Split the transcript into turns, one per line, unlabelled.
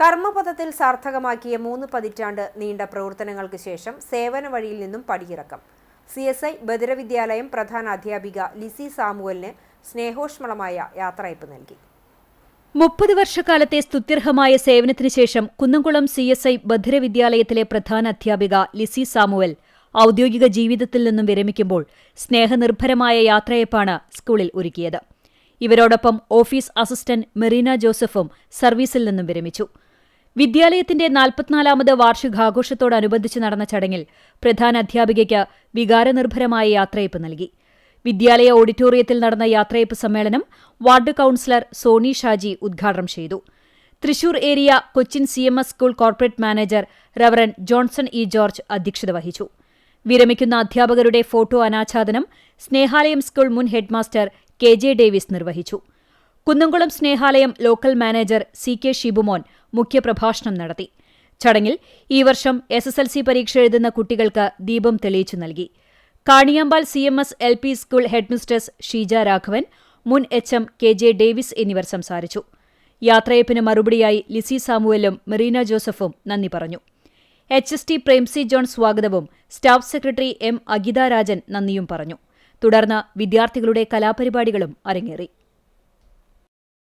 കർമ്മപഥത്തിൽ സാർത്ഥകമാക്കിയ മൂന്ന് പതിറ്റാണ്ട് നീണ്ട പ്രവർത്തനങ്ങൾക്ക് ശേഷം സേവന വഴിയിൽ നിന്നും പടിയിറക്കം. സി എസ് ഐ ബദിരവിദ്യാലയം പ്രധാന അധ്യാപിക ലിസി സാമുവലിന് സ്നേഹോഷ്മളമായ യാത്രയപ്പ് നൽകി.
മുപ്പത് വർഷക്കാലത്തെ സ്തുത്യർഹമായ സേവനത്തിന് ശേഷം കുന്നംകുളം സി എസ് ഐ ബദിരവിദ്യാലയത്തിലെ പ്രധാന അധ്യാപിക ലിസി സാമുവൽ ഔദ്യോഗിക ജീവിതത്തിൽ നിന്നും വിരമിക്കുമ്പോൾ സ്നേഹനിർഭരമായ യാത്രയപ്പാണ് സ്കൂളിൽ ഒരുക്കിയത്. ഇവരോടൊപ്പം ഓഫീസ് അസിസ്റ്റന്റ് മെറീന ജോസഫും സർവീസിൽ നിന്നും വിരമിച്ചു. വിദ്യാലയത്തിന്റെ നാൽപ്പത്തിനാലാമത് വാർഷികാഘോഷത്തോടനുബന്ധിച്ച് നടന്ന ചടങ്ങിൽ പ്രധാന അധ്യാപികയ്ക്ക് വികാരനിർഭരമായ യാത്രയപ്പ് നൽകി. വിദ്യാലയ ഓഡിറ്റോറിയത്തിൽ നടന്ന യാത്രയപ്പ് സമ്മേളനം വാർഡ് കൌൺസിലർ സോണി ഷാജി ഉദ്ഘാടനം ചെയ്തു. Thrissur area Cochin C M S school corporate manager reverend Johnson E George അധ്യക്ഷത വഹിച്ചു. വിരമിക്കുന്ന അധ്യാപകരുടെ ഫോട്ടോ അനാച്ഛാദനം സ്നേഹാലയം സ്കൂൾ മുൻ ഹെഡ്മാസ്റ്റർ കെ ജെ ഡേവിസ് നിർവഹിച്ചു. Kunnamkulam Snehalayam local manager C K Shibumon മുഖ്യപ്രഭാഷണം നടത്തി. ചടങ്ങിൽ ഈ വർഷം എസ് എസ് എൽ സി പരീക്ഷ എഴുതുന്ന കുട്ടികൾക്ക് ദീപം തെളിയിച്ചു നൽകി. Kaniyampal C M S L P school headmistress Sheeja Raghavan മുൻ H M K J Davis എന്നിവർ സംസാരിച്ചു. യാത്രയപ്പിന് മറുപടിയായി ലിസി സാമുവലും മെറീന ജോസഫും നന്ദി പറഞ്ഞു. H S T Premsy John സ്വാഗതവും staff secretary M Agitha Rajan നന്ദിയും പറഞ്ഞു. തുടർന്ന് വിദ്യാർത്ഥികളുടെ കലാപരിപാടികളും അരങ്ങേറി.